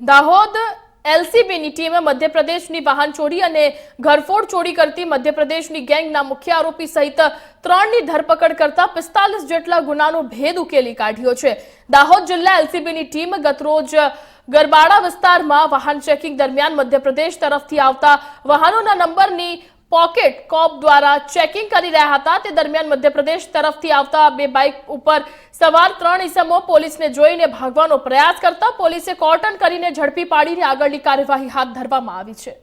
દાહોદ એલસીબીની ટીમે મધ્યપ્રદેશની વાહન ચોરી અને ઘરફોડ ચોરી કરતી મધ્યપ્રદેશની ગેંગના મુખ્ય આરોપી સહિત ત્રણની ધરપકડ કરતા પિસ્તાલીસ જેટલા ગુનાનો ભેદ ઉકેલી કાઢ્યો છે. દાહોદ જિલ્લા એલસીબીની ટીમ ગતરોજ ગરબાડા વિસ્તારમાં વાહન ચેકિંગ દરમિયાન મધ્યપ્રદેશ તરફથી આવતા વાહનોના નંબરની પોકેટ કોપ દ્વારા ચેકિંગ કરી રહ્યા હતા. તે દરમિયાન મધ્યપ્રદેશ તરફથી આવતા બે બાઇક ઉપર સવાર ત્રણ ઇસમો પોલીસને જોઈને ભાગવાનો પ્રયાસ કરતા પોલીસે કોર્ટન કરીને ઝડપી પાડીને આગળની કાર્યવાહી હાથ ધરવામાં આવી છે.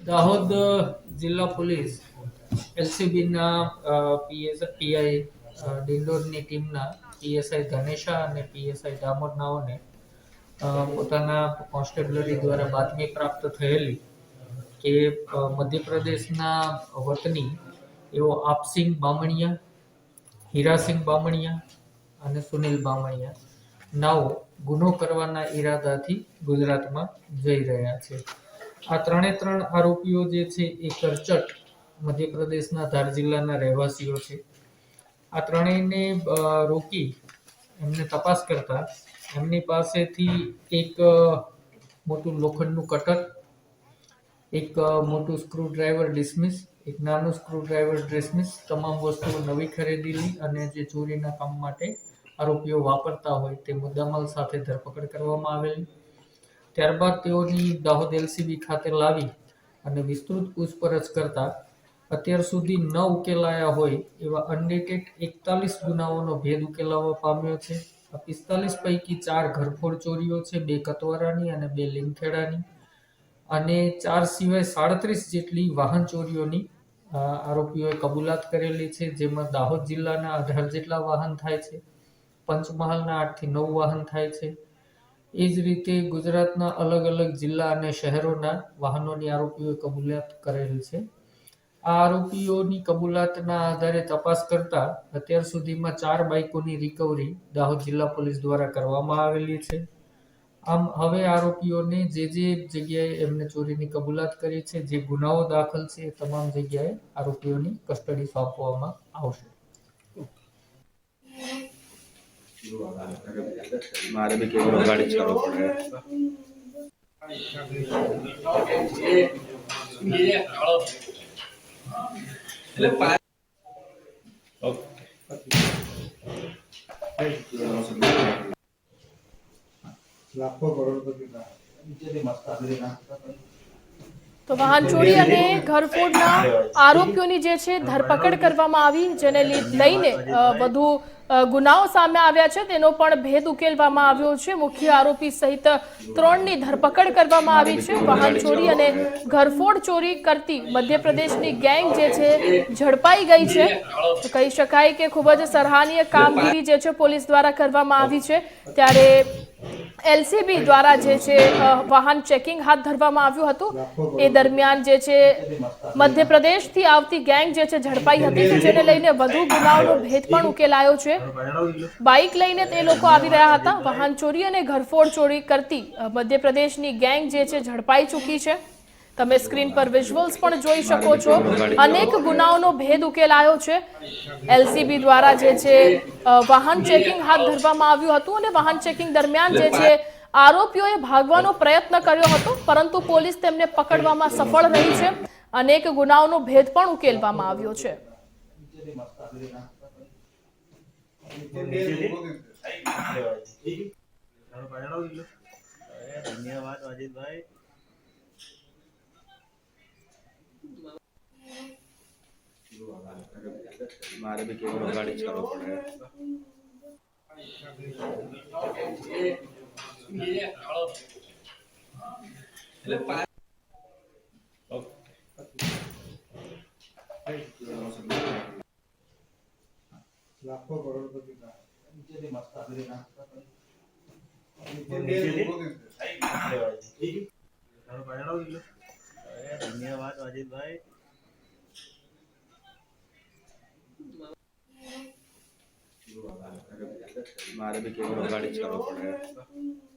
દાહોદ જિલ્લા પોલીસ એલસીબીના પીએસ પીઆઈ ડિંડોરની ટીમના પીએસઆઈ ધનેશા અને પીએસઆઈ દામોદનાઓને પોતાના કોન્સ્ટેબલરી દ્વારા બાતમી પ્રાપ્ત થયેલી કે મધ્યપ્રદેશના વતની એવો આપસિંગ બામણિયા, હીરાસિંહ બામણિયા અને સુનિલ બામણિયા નાઓ ગુનો કરવાના ઈરાદાથી ગુજરાતમાં જઈ રહ્યા છે. આ ત્રણે ત્રણ આરોપીઓ જે છે એ કરચટ મધ્યપ્રદેશના ધાર જિલ્લાના રહેવાસીઓ છે. આ ત્રણેયને રોકી એમને તપાસ કરતા એમની પાસેથી એક મોટું લોખંડનું કટર, એક મોટું સ્ક્રૂ ડ્રાઈવર ડિસમિસ, એક નાનું સ્ક્રૂ ડ્રાઈવર ડિસમિસ, તમામ વસ્તુઓ નવી ખરીદેલી અને જે ચોરીના કામ માટે આરોપીઓ વાપરતા હોય તે મુદ્દામાલ સાથે ધરપકડ કરવામાં આવેલી. ત્યારબાદ તેઓની દાહોદ એલસીબી ખાતે લાવી અને વિસ્તૃત પૂછપરછ કરતા અત્યાર સુધી ન ઉકેલાયા હોય એવા અનડેટેડ એકતાલીસ ગુનાઓનો ભેદ ઉકેલાવા પામ્યો છે. આ પિસ્તાલીસ પૈકી ચાર ઘરફોડ ચોરીઓ છે, બે કતવારાની અને બે લીમખેડાની. અને ચાર સિવાય સાડત્રીસ જેટલી વાહન ચોરીઓની આરોપીઓએ કબૂલાત કરેલી છે, જેમાં દાહોદ જિલ્લાના અઢાર જેટલા વાહન થાય છે, પંચમહાલના આઠથી નવ વાહન થાય છે. એ જ રીતે ગુજરાતના અલગ અલગ જિલ્લા અને શહેરોના વાહનોની આરોપીઓએ કબૂલાત કરેલ છે. આ આરોપીઓની કબૂલાતના આધારે તપાસ કરતા અત્યાર સુધીમાં ચાર બાઇકોની રિકવરી દાહોદ જિલ્લા પોલીસ દ્વારા કરવામાં આવેલી છે. આમ, હવે આરોપીઓને જે જે જગ્યાએ એમને ચોરીની કબૂલાત કરી છે, જે ગુનાઓ દાખલ છે, એ તમામ જગ્યાએ આરોપીઓની કસ્ટડી સોંપવામાં આવશે. મારે બી કેવળ ગાડી જ પડે લાખો કરોડપતિ ના તો વાહન ચોરી અને ઘરફોડના આરોપીઓની જે છે ધરપકડ કરવામાં આવી, જેને લઈને વધુ ગુનાઓ સામે આવ્યા છે. તેનો પણ ભેદ ઉકેલવામાં આવ્યો છે. મુખ્ય આરોપી સહિત ત્રણની ધરપકડ કરવામાં આવી છે. વાહન ચોરી અને ઘરફોડ ચોરી કરતી મધ્યપ્રદેશની ગેંગ જે છે ઝડપાઈ ગઈ છે. કહી શકાય કે ખૂબ જ સરાહનીય કામગીરી જે છે પોલીસ દ્વારા કરવામાં આવી છે. ત્યારે એલસીબી દ્વારા જે છે વાહન ચેકિંગ હાથ ધરવામાં આવ્યું હતું. એ દરમિયાન જે છે, મધ્યપ્રદેશથી આવતી ગેંગ જે છે, ઝડપાઈ હતી જેને લઈને વધુ ગુનાઓનો ભેદ પણ ઉકેલાયો છે. બાઇક લઈને તે લોકો આવી રહ્યા હતા. વાહન ચોરી અને ઘરફોડ ચોરી કરતી મધ્યપ્રદેશની ગેંગ જે છે, ઝડપાઈ ચૂકી છે. તમે સ્ક્રીન પર વિઝ્યુઅલ્સ પણ જોઈ શકો છો. અનેક ગુનાઓનો ભેદ ઉકેલાયો છે. એલસીબી દ્વારા જે છે વાહન ચેકિંગ હાથ ધરવામાં આવ્યું હતું અને વાહન ચેકિંગ દરમિયાન જે છે, આરોપીઓએ ભાગવાનો પ્રયત્ન કર્યો હતો, પરંતુ પોલીસ તેમને પકડવામાં સફળ રહી છે. અનેક ગુનાઓનો ભેદ પણ ઉકેલવામાં આવ્યો છે. ધન્યવાદ, અજીતભાઈ. મારે બી કેવું ગાડી જ કરવો પડે લાખો કરોડપતિ ના ધન્યવાદ અજીતભાઈ. મારે બી કેવું ગાડી જ પડે.